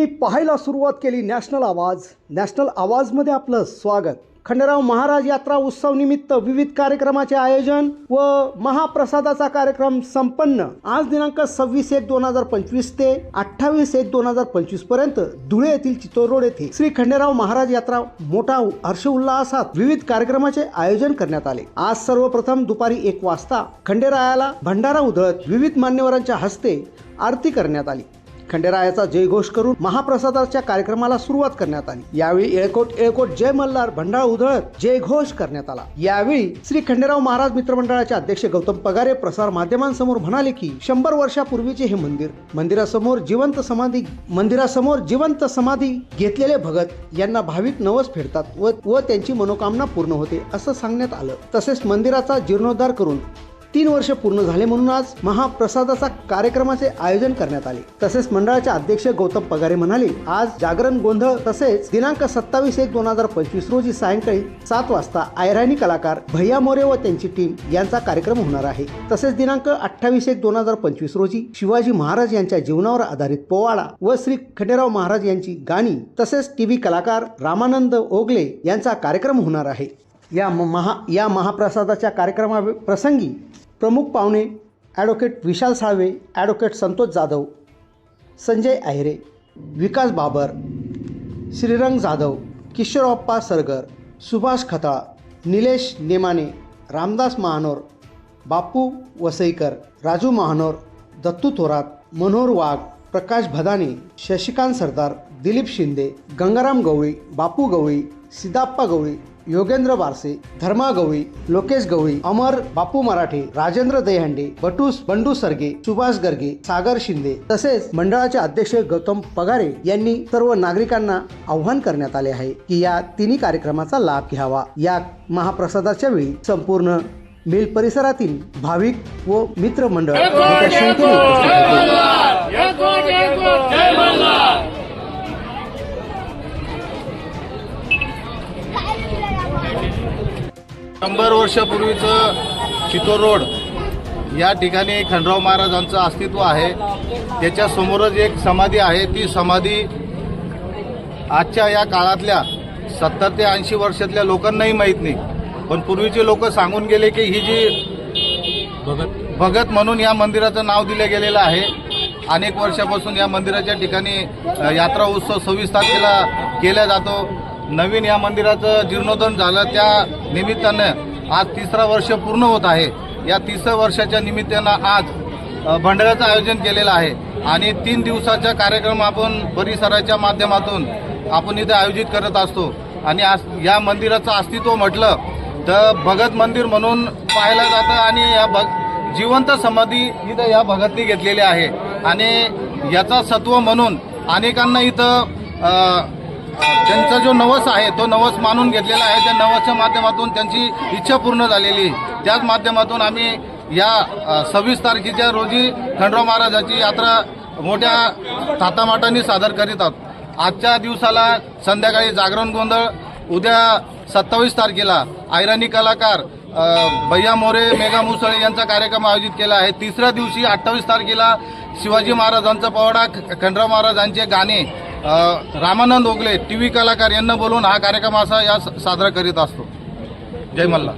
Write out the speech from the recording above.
तुम्ही पाहायला सुरुवात केली नॅशनल आवाज. नॅशनल आवाजमध्ये आपलं स्वागत. खंडेराव महाराज यात्रा उत्सव निमित्त विविध कार्यक्रमाचे आयोजन व महाप्रसादाचा कार्यक्रम संपन्न. आज दिनांक सव्वीस एक दोन हजार पंचवीस ते अठ्ठावीस एक दोन हजार पंचवीसपर्यंत धुळे येथील चितोर रोड येथे श्री खंडेराव महाराज यात्रा मोठा हर्षोल्लासात विविध कार्यक्रमाचे आयोजन करण्यात आले. आज सर्वप्रथम दुपारी एक वाजता खंडेरायाला भंडारा उधळत विविध मान्यवरांच्या हस्ते आरती करण्यात आली. खंडेरायाचा जयघोष करून महाप्रसादाच्या कार्यक्रमाला सुरुवात करण्यात आली. यावेळी येळकोट येळकोट जय मल्हार भंडाळ उधळत जयघोष करण्यात आला. यावेळी श्री खंडेराव महाराज मित्रमंडळाचे अध्यक्ष गौतम पगारे प्रसार माध्यमांसमोर म्हणाले की शंभर वर्षापूर्वीचे हे मंदिर मंदिरासमोर जिवंत समाधी मंदिरासमोर जिवंत समाधी घेतलेले भगत यांना भाविक नवस फेडतात व व त्यांची मनोकामना पूर्ण होते असं सांगण्यात आलं. तसेच मंदिराचा जीर्णोद्धार करून तीन वर्ष पूर्ण झाले म्हणून आज महाप्रसादाचा कार्यक्रमाचे आयोजन करण्यात आले. तसेच मंडळाचे अध्यक्ष गौतम पगारे म्हणाले आज जागरण गोंधळ तसेच दिनांक सत्तावीस एक दोन हजार पंचवीस रोजी सायंकाळी सात वाजता आयराणी कलाकार भैया मोरे व त्यांची टीम यांचा कार्यक्रम होणार आहे. तसेच दिनांक अठ्ठावीस एक दोन हजार पंचवीस रोजी शिवाजी महाराज यांच्या जीवनावर आधारित पोवाडा व श्री खंडेराव महाराज यांची गाणी तसेच टीव्ही कलाकार रामानंद ओगले यांचा कार्यक्रम होणार आहे. या म- महा या महाप्रसादाच्या कार्यक्रमा प्रसंगी प्रमुख पाहुणे ॲडव्होकेट विशाल साळवे ॲडव्होकेट संतोष जाधव संजय आहिरे विकास बाबर श्रीरंग जाधव किशोरप्पा सरगर सुभाष खताळ निलेश नेमाने रामदास महानोर बापू वसईकर राजू महानोर दत्तू थोरात मनोहर वाघ प्रकाश भदाने शशिकांत सरदार दिलीप शिंदे गंगाराम गवळी बापू गवळी सिद्धाप्पा गवळी योगेंद्र बारसे धर्मा गवळी लोकेश गवळी अमर बापू मराठे राजेंद्र दहीहंडे बटूस बंडू सरगे सुभाष गर्गे सागर शिंदे तसेच मंडळाचे अध्यक्ष गौतम पगारे यांनी सर्व नागरिकांना आव्हान करण्यात आले आहे की या तिन्ही कार्यक्रमाचा लाभ घ्यावा. या महाप्रसादाच्या वेळी संपूर्ण मिल परिसरातील भाविक व मित्र मंडळ मोठ्या संख्येने उपस्थित होते. शंभर वर्षापूर्वीचं चितोर रोड या ठिकाणी खंडराव महाराजांचं अस्तित्व आहे. त्याच्या समोरच एक समाधी आहे. ती समाधी आजच्या या काळातल्या सत्तर ते ऐंशी वर्षातल्या लोकांनाही माहीत नाही. पण पूर्वीचे लोक सांगून गेले की ही जी भगत. भगत म्हणून या मंदिराचं नाव दिलं गेलेलं आहे. अनेक वर्षापासून या मंदिराच्या ठिकाणी यात्रा उत्सव सव्वीस तारखेला केला जातो. नवीन या मंदिराचं जीर्णोद्धरण झालं त्या निमित्तानं आज तिसरा वर्ष पूर्ण होत आहे. या तिसऱ्या वर्षाच्या निमित्तानं आज भंडाऱ्याचं आयोजन केलेलं आहे. आणि तीन दिवसाचा कार्यक्रम आपण परिसराच्या माध्यमातून आपण इथे आयोजित करत असतो. आणि आज या मंदिराचं अस्तित्व म्हटलं तर भगत मंदिर म्हणून पाहिलं जातं आणि या भग जिवंत समाधी इथं या भगतनी घेतलेली आहे. आणि याचा सत्व म्हणून अनेकांना इथं त्यांचा जो नवस आहे तो नवस मानून घेतलेला आहे त्या नवसच्या माध्यमातून त्यांची इच्छा पूर्ण झालेली आहे. त्याच माध्यमातून आम्ही या सव्वीस तारखेच्या रोजी खंडराव महाराजाची यात्रा मोठ्या थातामाटाने सादर करीत आहोत आजच्या दिवसाला संध्याकाळी जागरण गोंधळ उद्या सत्तावीस तारखेला आयराणी कलाकार भैया मोरे मेघा मुसळे यांचा कार्यक्रम आयोजित केला आहे. तिसऱ्या दिवशी अठ्ठावीस तारखेला शिवाजी महाराजांचा पवाडा खंडराव महाराजांचे गाणे रामानंद ओगले टी व्ही कलाकार यांना बोलून हा कार्यक्रम असा या स- साजरा करीत असतो. जय मल्ला